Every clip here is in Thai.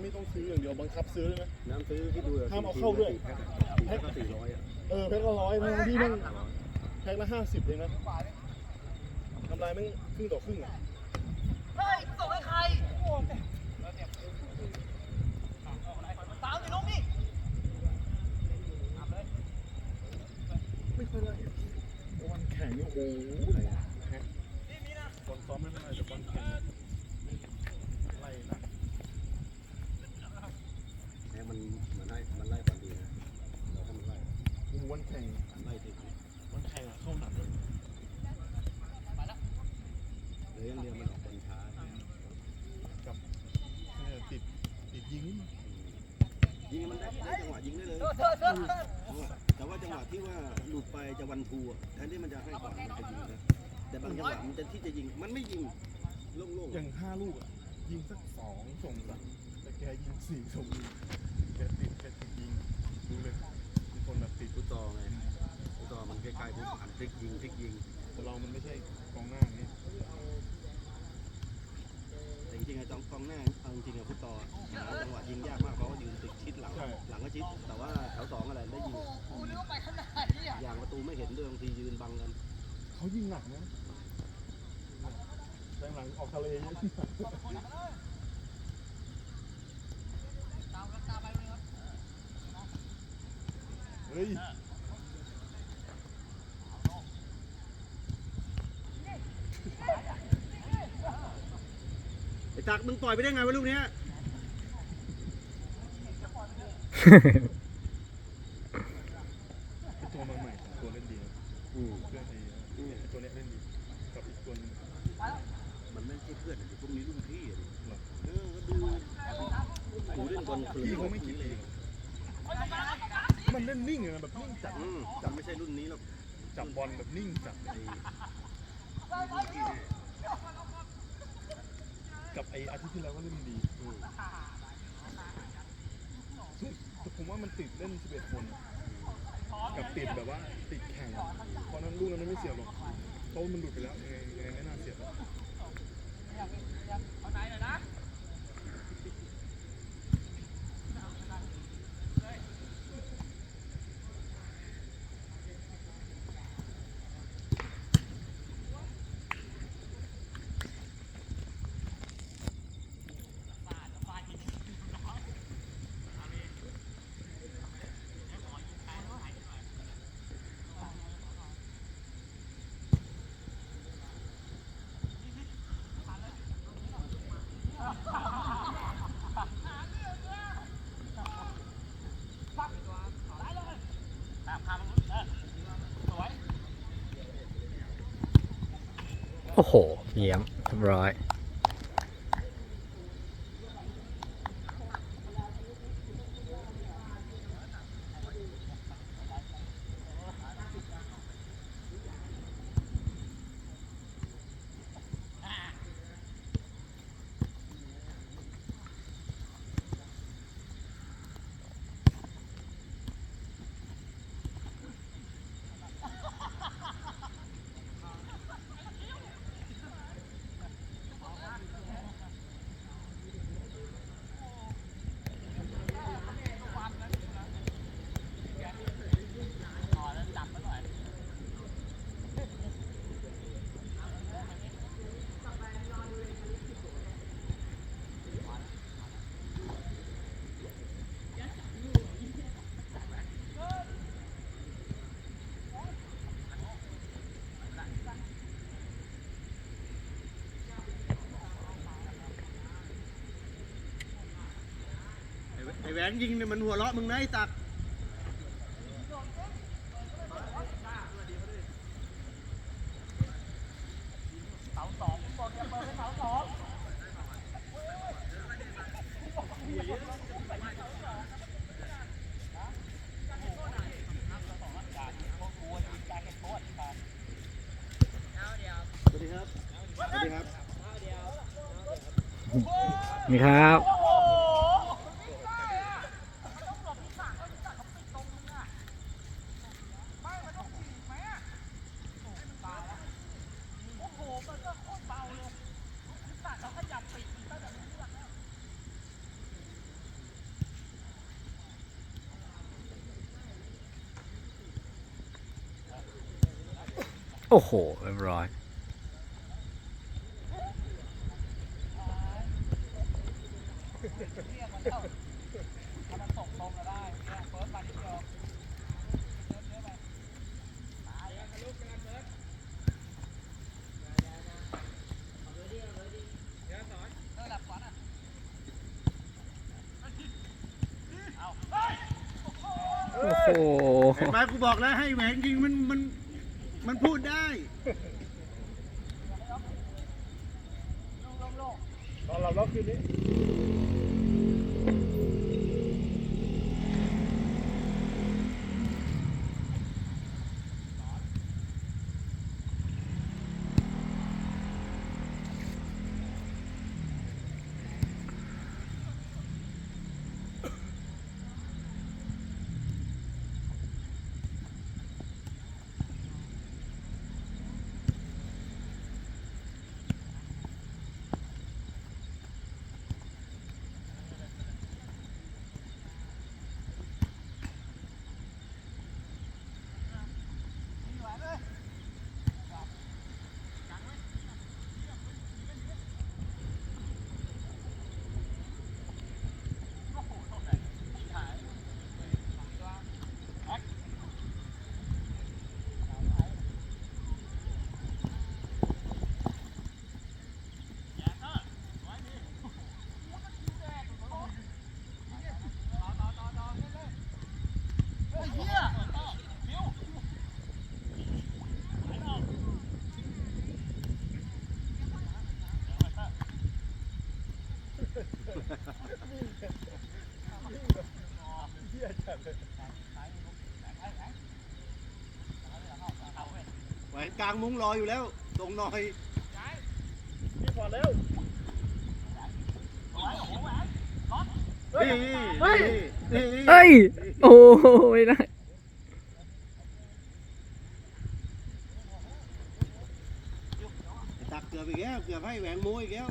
น้ำไม่ต้องซื้ออย่างเดียวบังคับซื้อเลยไหมน้ำซื้อที่ดูห้ามเอาเข้าด้วย แพ็คละสี่ร้อยอะเออแพ็คละร้อยทั้งที่แม่งแพ็คละห้าสิบเองนะกำไรแม่งครึ่งต่อครึ่งอะเฮ้ยส่งให้ใครสาวอยู่ลูกนี่ไม่ค่อยไล่อะวันแข่งนี่โอ้โหแพ็คบอลซ้อมไม่เป็นไรแต่บอลแข่งไล่หนัก แพ็คมันมันไล่มันไล่ก่อนดีนะเราก็มันไล่ โอ้โหวันแข่ง มันไล่ติด วันแข่งอะเข้าหนักเลย เหลืออย่างเดียวมันออกบอลช้า กับเออติดติดยิง ยิงมันได้ได้จังหวะยิงได้เลยเธอเธอเธอเธอแต่ว่าจังหวะที่ว่าหลุดไปจะวันทูอะแทนที่มันจะให้ก่อนมันจะยิงนะแต่บางจังหวะมันจะที่จะยิงมันไม่ยิงโล่งอย่างห้าลูกอะยิงสักสองส่งสามแต่แกยิงสี่ส่งหนึ่งแกติดแกติดยิงดูเลยมีคนแบบติดๆฟุตซอลไงฟุตซอลมันใกล้ๆปุ๊บหันพลิกยิงพลิกยิงแต่เรามันไม่ใช่กองหน้านี่แต่จ ริงๆไอ้จองกองหน้าเอาจริงๆอะฟุตซอลหาจังหวะยิงยากมากเพราะว่ายืนติดชิดหลังหลังก็ชิด แต่ว่าแถวสองอะไรได้ยิง กูนึกว่าไปขนาดนี้อะอย่างประตูไม่เห็นด้วยบางทียืนบังกัน เขายิงหนักนะแรงหลังออกทะเลเยอะตามกันตามไปเลยครับเฮ้ย ไอ้ตักมึงปล่อยไปได้ไงวะลูกเนี้ยไอตัวมาใหม่ของตัวเล่นดีนะอืมเล่นดีนะไอตัวเนี้ยเล่นดีกับอีกตัวหนึงมันไม่ใช่เพื่อนอยู่พวกนี้รุ่นพี่อะดิเหรอเออก็ดูดูเล่นบอลคืนพี่เขาไม่คิดเองหรอกมันเล่นนิ่งอะนะแบบนิ่งจัดอืมจับไม่ใช่รุ่นนี้หรอกจับบอลแบบนิ่งจัดไอ้ กับไออาทิตย์ที่แล้วก็เล่นดีอืมแต่ผมว่ามันติดเล่น 11 คนอะกับติดแบบว่าติดแข่งอะเพราะนั้นลูกนั้นมันไม่เสียบหรอกเพราะว่ามันหลุดไปแล้วยังไงยังไงไม่น่าเสียบหรอก เโอ้โห เยี่ยมเรียบร้อย แหวนยิงเนี่ยมันหัวเราะมึงนะไอ้ตักเสาสองบอกจะเปิดเป็นเสาสองเดี๋ยวสวัสดีครับ สวัสดีครับ นี่ครับ โอ้โหไม่ได้อะมันต้องหลบที่ฝั่งเขาที่ฝั่งเขาปิดตรงนึงอะไม่มันต้องฉีกไหมอะโอ้ตายแล้วโอ้โห มันก็โคตรเบาเลยที่ฝั่งเขาขยับปิดตั้งแต่เรื่องแล้ว โอ้โหเรียบร้อย เรียกมันเข้าถ้ามันตกลงก็ได้เนี่ยเฟิร์สมานิดเดียวเยอะเยอะไปตายแล้วทะลุกันเฟิร์สเออหลับ ก่อนอะเอาเฮ้ยโอ้โห เห็นไหมกูบอกแล้วให้แหวนยิงมันมัน มันพูดได้ตอนเราล็อกคืนนี้ แหวนกลางมุ้งรออยู่แล้วตรงหน่อยนี่พอแล้วนี่นี่นี่ เฮ้ย โอ้โหไม่ได้ตักเกือบอีกแล้วเกือบให้แหวนโม้อีกแล้ว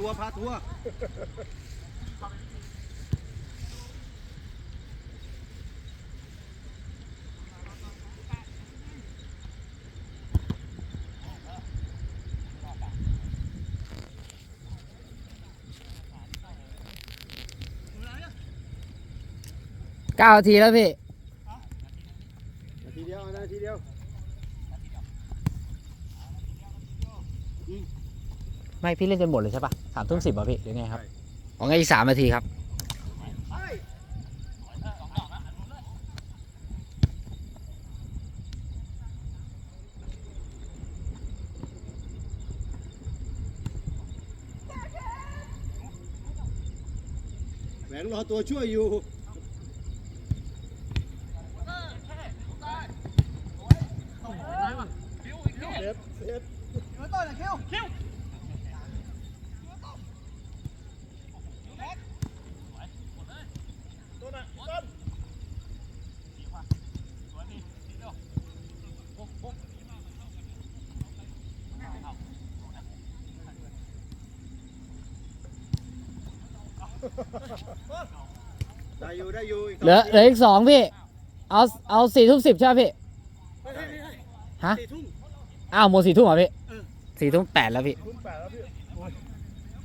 ทัวร์พาทัวร์เก้านาทีแล้วพี่นาทีเดียวนาทีเดียวไม่พี่เล่นจนหมดเลยใช่ปะ สามทุ่มสิบป่ะพี่หรือไงครับอ๋อไงอีกสามนาทีครับ แหวนรอตัวช่วยอยู่ เซฟเซฟ อยู่ต้นคิวคิว ต้นอะต้น ได้อยู่ได้อยู่กเหลือเหลืออีกสองพี่ เอาเอาสี่ทุ่มสิบใช่ไหมพี่ไม่ไม่ไม่ไม่ฮะ สี่ทุ่มอ้าวโมดสี่ทุ่มเหรอพี่เออสี่ทุ่มแปดแล้วพี่ ทุ่มแปดแล้วพี่โอ้ย